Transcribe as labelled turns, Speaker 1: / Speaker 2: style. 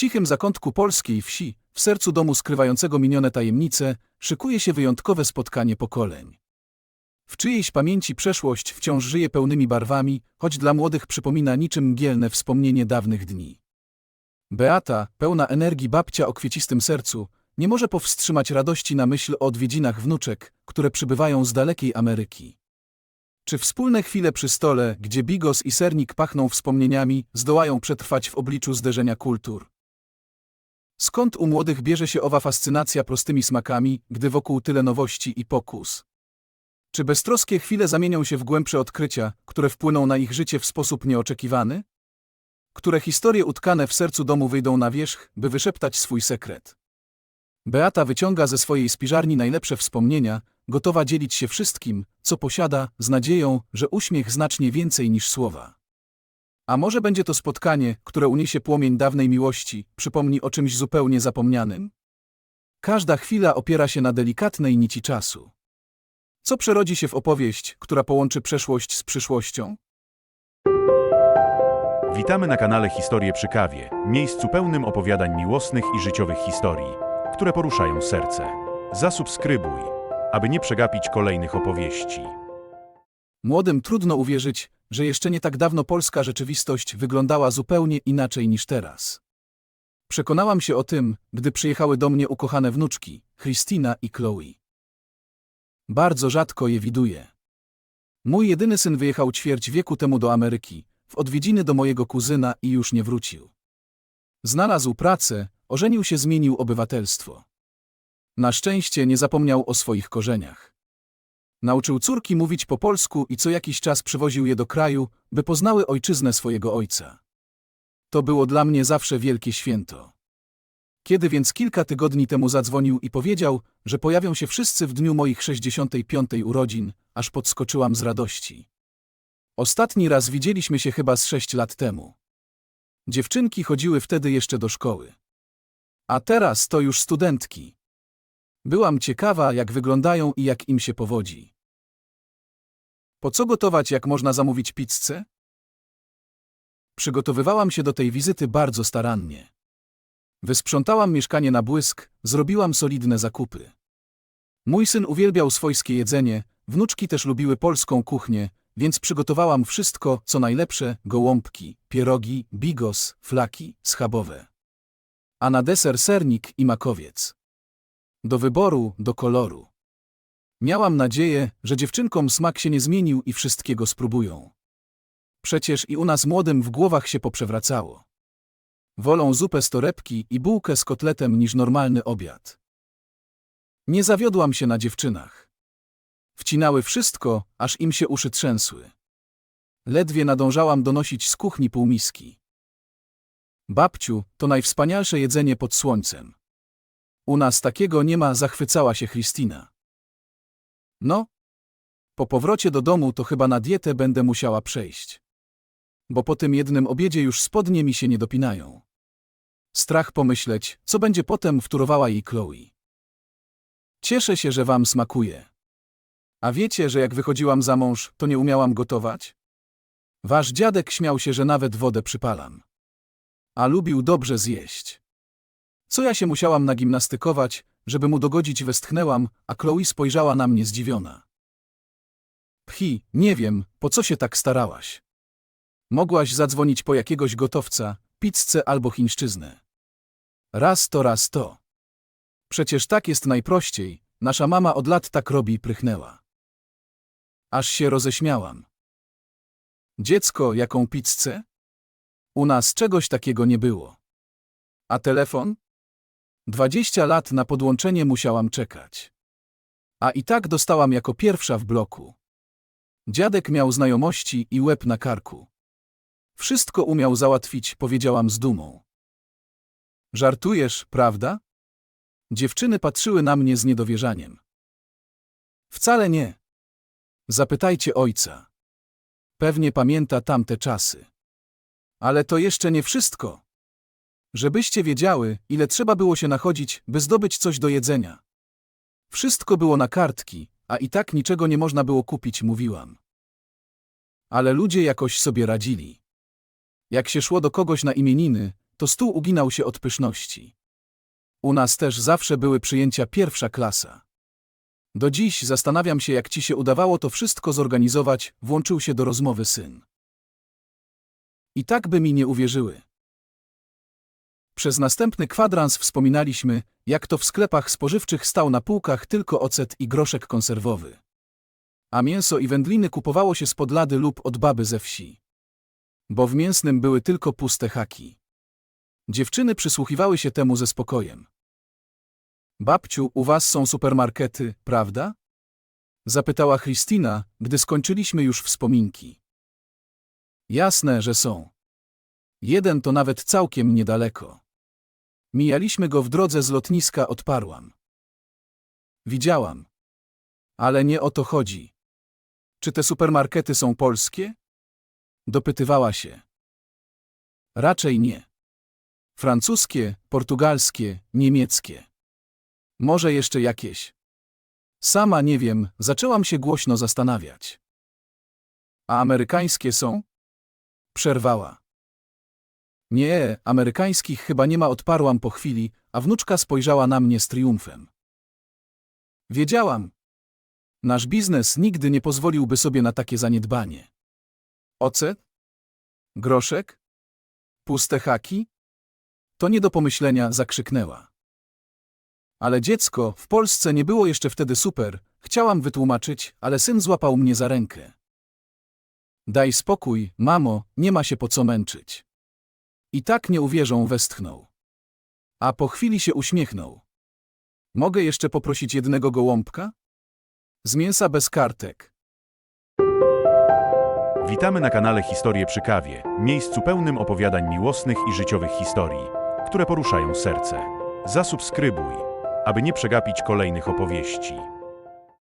Speaker 1: cichym zakątku polskiej wsi, w sercu domu skrywającego minione tajemnice, szykuje się wyjątkowe spotkanie pokoleń. W czyjejś pamięci przeszłość wciąż żyje pełnymi barwami, choć dla młodych przypomina niczym mgielne wspomnienie dawnych dni. Beata, pełna energii babcia o kwiecistym sercu, nie może powstrzymać radości na myśl o odwiedzinach wnuczek, które przybywają z dalekiej Ameryki. Czy wspólne chwile przy stole, gdzie bigos i sernik pachną wspomnieniami, zdołają przetrwać w obliczu zderzenia kultur? Skąd u młodych bierze się owa fascynacja prostymi smakami, gdy wokół tyle nowości i pokus? Czy beztroskie chwile zamienią się w głębsze odkrycia, które wpłyną na ich życie w sposób nieoczekiwany? Które historie utkane w sercu domu wyjdą na wierzch, by wyszeptać swój sekret? Beata wyciąga ze swojej spiżarni najlepsze wspomnienia, gotowa dzielić się wszystkim, co posiada, z nadzieją, że uśmiech znacznie więcej niż słowa. A może będzie to spotkanie, które uniesie płomień dawnej miłości, przypomni o czymś zupełnie zapomnianym? Każda chwila opiera się na delikatnej nici czasu. Co przerodzi się w opowieść, która połączy przeszłość z przyszłością?
Speaker 2: Witamy na kanale Historie przy kawie, miejscu pełnym opowiadań miłosnych i życiowych historii, które poruszają serce. Zasubskrybuj, aby nie przegapić kolejnych opowieści.
Speaker 1: Młodym trudno uwierzyć, że jeszcze nie tak dawno polska rzeczywistość wyglądała zupełnie inaczej niż teraz. Przekonałam się o tym, gdy przyjechały do mnie ukochane wnuczki, Christina i Chloe. Bardzo rzadko je widuję. Mój jedyny syn wyjechał ćwierć wieku temu do Ameryki, w odwiedziny do mojego kuzyna i już nie wrócił. Znalazł pracę, ożenił się, zmienił obywatelstwo. Na szczęście nie zapomniał o swoich korzeniach. Nauczył córki mówić po polsku i co jakiś czas przywoził je do kraju, by poznały ojczyznę swojego ojca. To było dla mnie zawsze wielkie święto. Kiedy więc kilka tygodni temu zadzwonił i powiedział, że pojawią się wszyscy w dniu moich 65. urodzin, aż podskoczyłam z radości. Ostatni raz widzieliśmy się chyba z sześć lat temu. Dziewczynki chodziły wtedy jeszcze do szkoły. A teraz to już studentki. Byłam ciekawa, jak wyglądają i jak im się powodzi. Po co gotować, jak można zamówić pizzę? Przygotowywałam się do tej wizyty bardzo starannie. Wysprzątałam mieszkanie na błysk, zrobiłam solidne zakupy. Mój syn uwielbiał swojskie jedzenie, wnuczki też lubiły polską kuchnię, więc przygotowałam wszystko, co najlepsze, gołąbki, pierogi, bigos, flaki, schabowe. A na deser sernik i makowiec. Do wyboru, do koloru. Miałam nadzieję, że dziewczynkom smak się nie zmienił i wszystkiego spróbują. Przecież i u nas młodym w głowach się poprzewracało. Wolą zupę z torebki i bułkę z kotletem niż normalny obiad. Nie zawiodłam się na dziewczynach. Wcinały wszystko, aż im się uszy trzęsły. Ledwie nadążałam donosić z kuchni półmiski. Babciu, to najwspanialsze jedzenie pod słońcem. U nas takiego nie ma, zachwycała się Christina. No? Po powrocie do domu to chyba na dietę będę musiała przejść. Bo po tym jednym obiedzie już spodnie mi się nie dopinają. Strach pomyśleć, co będzie potem wtórowała jej Chloe. Cieszę się, że wam smakuje. A wiecie, że jak wychodziłam za mąż, to nie umiałam gotować? Wasz dziadek śmiał się, że nawet wodę przypalam. A lubił dobrze zjeść. Co ja się musiałam nagimnastykować, żeby mu dogodzić westchnęłam, a Chloe spojrzała na mnie zdziwiona. Pchi, nie wiem, po co się tak starałaś. Mogłaś zadzwonić po jakiegoś gotowca, pizzę albo chińszczyznę. Raz to, raz to. Przecież tak jest najprościej, nasza mama od lat tak robi prychnęła. Aż się roześmiałam. Dziecko, jaką pizzę? U nas czegoś takiego nie było. A telefon? Dwadzieścia lat na podłączenie musiałam czekać. A i tak dostałam jako pierwsza w bloku. Dziadek miał znajomości i łeb na karku. Wszystko umiał załatwić, powiedziałam z dumą. Żartujesz, prawda? Dziewczyny patrzyły na mnie z niedowierzaniem. Wcale nie. Zapytajcie ojca. Pewnie pamięta tamte czasy. Ale to jeszcze nie wszystko. Żebyście wiedziały, ile trzeba było się nachodzić, by zdobyć coś do jedzenia. Wszystko było na kartki, a i tak niczego nie można było kupić, mówiłam. Ale ludzie jakoś sobie radzili. Jak się szło do kogoś na imieniny, to stół uginał się od pyszności. U nas też zawsze były przyjęcia pierwsza klasa. Do dziś zastanawiam się, jak ci się udawało to wszystko zorganizować, włączył się do rozmowy syn. I tak by mi nie uwierzyły. Przez następny kwadrans wspominaliśmy, jak to w sklepach spożywczych stał na półkach tylko ocet i groszek konserwowy. A mięso i wędliny kupowało się spod lady lub od baby ze wsi. Bo w mięsnym były tylko puste haki. Dziewczyny przysłuchiwały się temu ze spokojem. Babciu, u was są supermarkety, prawda? Zapytała Christina, gdy skończyliśmy już wspominki. Jasne, że są. Jeden to nawet całkiem niedaleko. Mijaliśmy go w drodze z lotniska, odparłam. Widziałam. Ale nie o to chodzi. Czy te supermarkety są polskie? Dopytywała się. Raczej nie. Francuskie, portugalskie, niemieckie. Może jeszcze jakieś. Sama nie wiem, zaczęłam się głośno zastanawiać. A amerykańskie są? Przerwała. Nie, amerykańskich chyba nie ma, odparłam po chwili, a wnuczka spojrzała na mnie z triumfem. Wiedziałam. Nasz biznes nigdy nie pozwoliłby sobie na takie zaniedbanie. Ocet? Groszek? Puste haki? To nie do pomyślenia, zakrzyknęła. Ale dziecko, w Polsce nie było jeszcze wtedy super, chciałam wytłumaczyć, ale syn złapał mnie za rękę. Daj spokój, mamo, nie ma się po co męczyć. I tak nie uwierzą, westchnął. A po chwili się uśmiechnął. Mogę jeszcze poprosić jednego gołąbka? Z mięsa bez kartek.
Speaker 2: Witamy na kanale Historie przy kawie, miejscu pełnym opowiadań miłosnych i życiowych historii, które poruszają serce. Zasubskrybuj, aby nie przegapić kolejnych opowieści.